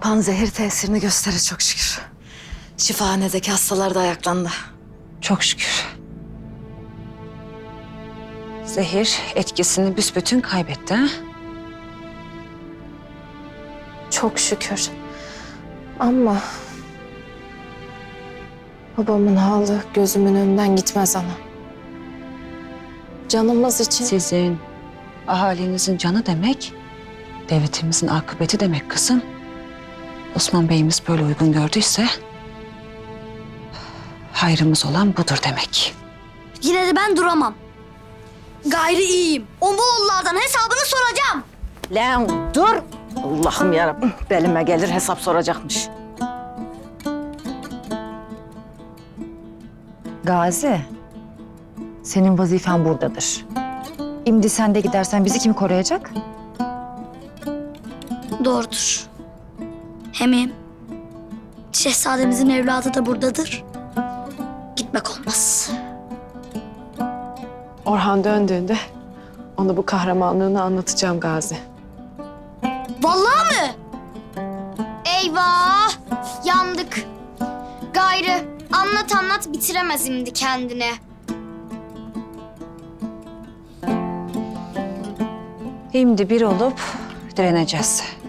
Panzehir tesirini gösterir çok şükür. Şifahanedeki hastalar da ayaklandı. Çok şükür. Zehir etkisini büsbütün kaybetti ha? Çok şükür. Ama babamın halı gözümün önünden gitmez ana. Canımız için Sizin, ahalinizin canı demek, devletimizin akıbeti demek kızım. Osman Bey'imiz böyle uygun gördüyse, hayrımız olan budur demek. Yine de ben duramam. Gayri iyiyim. O Moğollardan hesabını soracağım. Lan dur. Allah'ım yarabbim belime gelir hesap soracakmış. Gazi, senin vazifen buradadır. Şimdi sen de gidersen bizi kim koruyacak? Doğrudur. Hem şehzademizin evladı da buradadır. Gitmek olmaz. Orhan döndüğünde ona bu kahramanlığını anlatacağım Gazi. Vallahi mı? Eyvah! Yandık. Gayrı anlat anlat bitiremez şimdi kendine. Şimdi bir olup direneceğiz.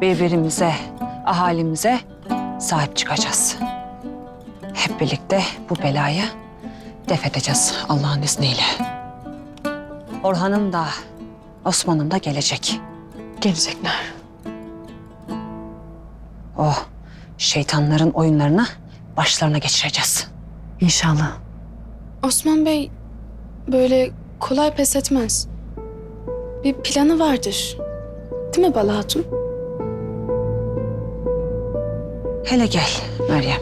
Birbirimize, ahalimize sahip çıkacağız. Hep birlikte bu belayı def edeceğiz Allah'ın izniyle. Orhan'ım da, Osman'ım da gelecek. Gelecekler. O şeytanların oyunlarını başlarına geçireceğiz. İnşallah. Osman Bey böyle kolay pes etmez. Bir planı vardır. Değil mi Bala Hatun? Hele gel Meryem.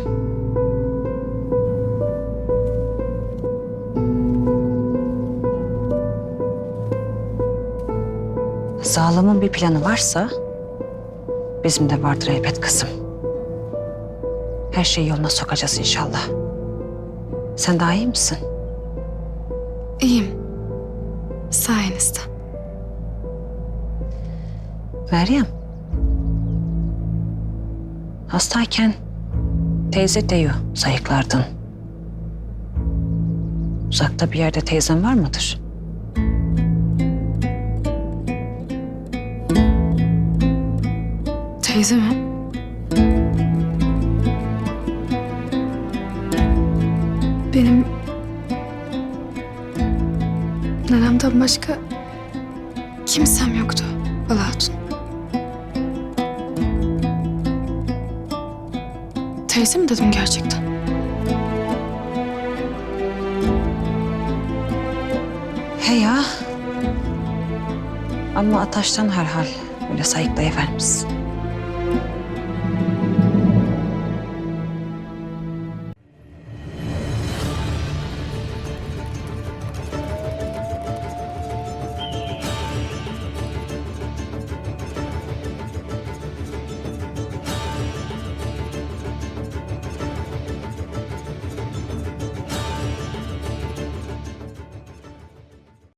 Zalimin bir planı varsa bizim de vardır elbet kızım. Her şeyi yoluna sokacağız inşallah. Sen daha iyi misin? İyiyim. Sayenizde. Meryem. Hastayken teyze deyu sayıklardın. Uzakta bir yerde teyzen var mıdır? Teyze mi? Benim... Nenemden başka kimsem yoktu Bala. Teyze mi dedim gerçekten? He ya. Ama ataştan herhal böyle sayıklayıvermişsin.